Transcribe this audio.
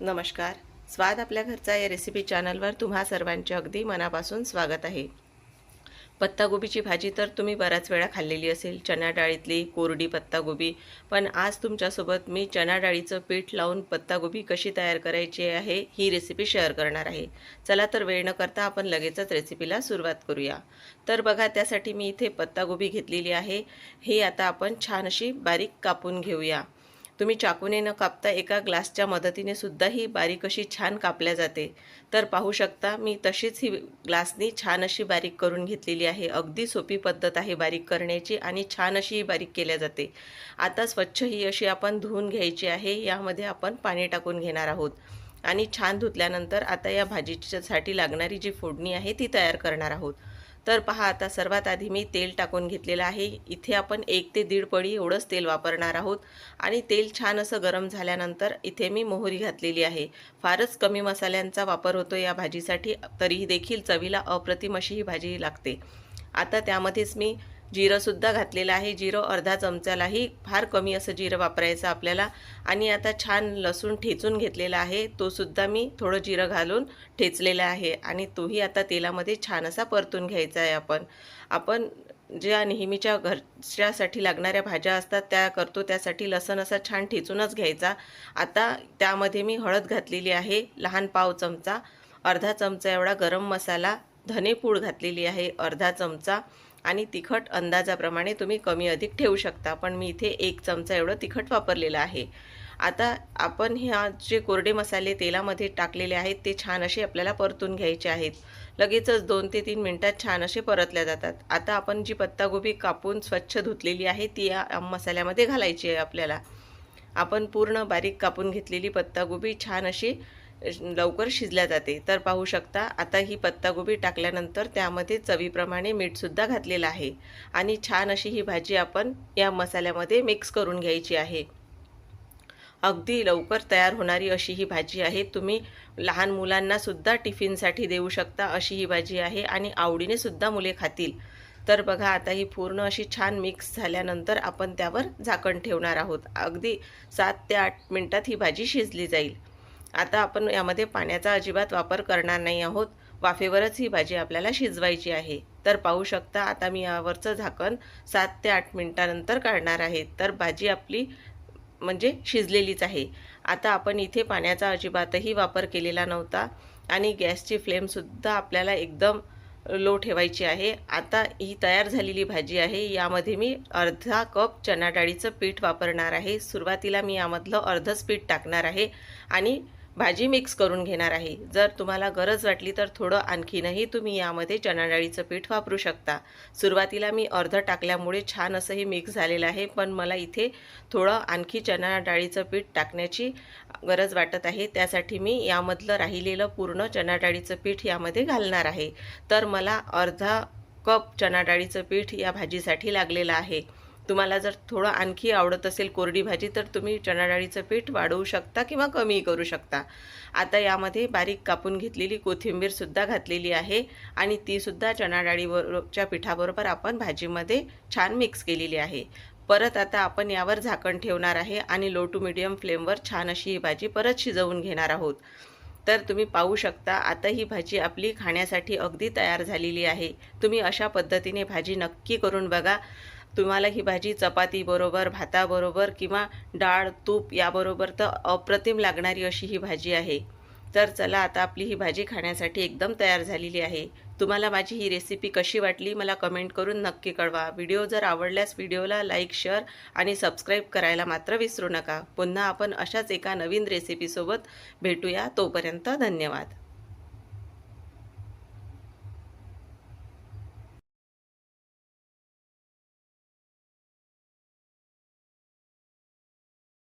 नमस्कार. स्वाद आपल्या घरचा या रेसिपी चॅनलवर तुम्हा सर्वांचे अगदी मनापासून स्वागत आहे. पत्तागोबीची भाजी तर तुम्ही बऱ्याच वेळा खाल्लेली असेल. चणा डाळीतली कोरडी पत्तागोबी. पण आज तुमच्यासोबत मी चणा डाळीचं पीठ लावून पत्तागोबी कशी तयार करायची आहे ही रेसिपी शेअर करणार आहे. चला तर वेळ न करता आपण लगेचच रेसिपीला सुरुवात करूया. तर बघा त्यासाठी मी इथे पत्तागोबी घेतलेली आहे. ही आता आपण छान अशी बारीक कापून घेऊया. तुम्ही चाकूने न कापता एका ग्लासच्या मदतीने सुद्धा ही बारीक अशी छान कापल्या जाते. तर पाहू शकता मी तशीच ही ग्लासनी छान अशी बारीक करून घेतलेली आहे. अगदी सोपी पद्धत आहे बारीक करण्याची आणि छान अशी ही बारीक केल्या जाते. आता स्वच्छ ही अशी आपण धुवून घ्यायची आहे. यामध्ये आपण पाणी टाकून घेणार आहोत. आणि छान धुतल्यानंतर आता या भाजीच्यासाठी लागणारी जी फोडणी आहे ती तयार करणार आहोत. तर पहा आता सर्वात आधी मी तेल टाकून घेतलेलं आहे. इथे आपण एक ते दीड पडी एवढंच तेल वापरणार आहोत. आणि तेल छान असं गरम झाल्यानंतर इथे मी मोहरी घातलेली आहे. फारच कमी मसाल्यांचा वापर होतो या भाजीसाठी तरीही देखील चवीला अप्रतिम अशी ही भाजी लागते. आता त्यामध्येच मी जिरंसुद्धा घातलेलं आहे. जिरं अर्धा चमचालाही फार कमी असं जिरं वापरायचं आपल्याला. आणि आता छान लसूण ठेचून घेतलेला आहे. तोसुद्धा मी थोडं जिरं घालून ठेचलेला आहे. आणि तोही आता तेलामध्ये छान असा परतून घ्यायचा आहे आपण. आपण ज्या नेहमीच्या घरच्यासाठी लागणाऱ्या भाज्या असतात त्या करतो. त्यासाठी लसण असा छान ठेचूनच घ्यायचा. आता त्यामध्ये मी हळद घातलेली आहे. लहान पाव चमचा अर्धा चमचा एवढा गरम मसाला धनेपूड घातलेली आहे अर्धा चमचा. आणि तिखट अंदाजाप्रमाणे तुम्ही कमी अधिक ठेवू शकता. पण मी इथे एक चमचा एवढं तिखट वापरलेलं आहे. आता आपण ह्या जे कोरडे मसाले तेलामध्ये टाकलेले आहेत ते छान असे आपल्याला परतून घ्यायचे आहेत. लगेचच दोन ते तीन मिनटात छान असे परतल्या जातात. आता आपण जी पत्तागोबी कापून स्वच्छ धुतलेली आहे ती या मसाल्यामध्ये घालायची आहे आपल्याला. आपण पूर्ण बारीक कापून घेतलेली पत्तागोबी छान अशी लवकर शिजल्या जाते. तर पाहू शकता आता ही पत्तागोबी टाकल्यानंतर त्यामध्ये चवीप्रमाणे मीठसुद्धा घातलेलं आहे. आणि छान अशी ही भाजी आपण या मसाल्यामध्ये मिक्स करून घ्यायची आहे. अगदी लवकर तयार होणारी अशी ही भाजी आहे. तुम्ही लहान मुलांनासुद्धा टिफिनसाठी देऊ शकता अशी ही भाजी आहे आणि आवडीनेसुद्धा मुले खातील. तर बघा आता ही पूर्ण अशी छान मिक्स झाल्यानंतर आपण त्यावर झाकण ठेवणार आहोत. अगदी सात ते आठ मिनटात ही भाजी शिजली जाईल. आता आपण यामध्ये पाण्याचा अजिबात वापर करणार नाही आहोत. वाफेवरच ही भाजी आपल्याला शिजवायची आहे. तर पाहू शकता आता मी यावरचं झाकण सात ते आठ मिनटानंतर काढणार आहे. तर भाजी आपली म्हणजे शिजलेलीच आहे. आता आपण इथे पाण्याचा अजिबातही वापर केलेला नव्हता आणि गॅसची फ्लेमसुद्धा आपल्याला एकदम लो ठेवायची आहे. आता ही तयार झालेली भाजी आहे. यामध्ये मी अर्धा कप चणा डाळीचं पीठ वापरणार आहे. सुरुवातीला मी यामधलं अर्धच पीठ टाकणार आहे आणि भाजी मिक्स करून घेणार आहे. जर तुम्हाला गरज वाटली तर थोडं आणखीनही तुम्ही यामध्ये चणा डाळीचं पीठ वापरू शकता. सुरुवातीला मी अर्ध टाकल्यामुळे छान असं हे मिक्स झालेलं आहे पण मला इथे थोडं आणखी चणा डाळीचं पीठ टाकण्याची गरज वाटत आहे. त्यासाठी मी यामधलं राहिलेलं पूर्ण चणा डाळीचं पीठ यामध्ये घालणार आहे. तर मला अर्धा कप चणा डाळीचं पीठ या भाजीसाठी लागलेलं आहे. तुम्हाला जर थोडं आणखी आवडत असेल कोरडी भाजी तर तुम्ही चणा डाळीचं पीठ वाढवू शकता किंवा कमी करू शकता. आता यामध्ये बारीक कापून घेतलेली कोथिंबीरसुद्धा घातलेली आहे आणि तीसुद्धा चणा डाळीवरच्या पिठाबरोबर आपण भाजीमध्ये छान मिक्स केलेली आहे. परत आता आपण यावर झाकण ठेवणार आहे आणि लो टू मिडियम फ्लेमवर छान अशी ही भाजी परत शिजवून घेणार आहोत. तर तुम्ही पाहू शकता आता ही भाजी आपली खाण्यासाठी अगदी तयार झालेली आहे. तुम्ही अशा पद्धतीने भाजी नक्की करून बघा. तुम्हाला ही भाजी चपातीबरोबर भाताबरोबर किंवा डाळ तूप याबरोबर तर अप्रतिम लागणारी अशी ही भाजी आहे. तर चला आता आपली ही भाजी खाण्यासाठी एकदम तयार झालेली आहे. तुम्हाला माझी ही रेसिपी कशी वाटली मला कमेंट करून नक्की कळवा. व्हिडिओ जर आवडल्यास व्हिडिओला लाईक शेअर आणि सबस्क्राईब करायला मात्र विसरू नका. पुन्हा आपण अशाच एका नवीन रेसिपीसोबत भेटूया. तोपर्यंत धन्यवाद.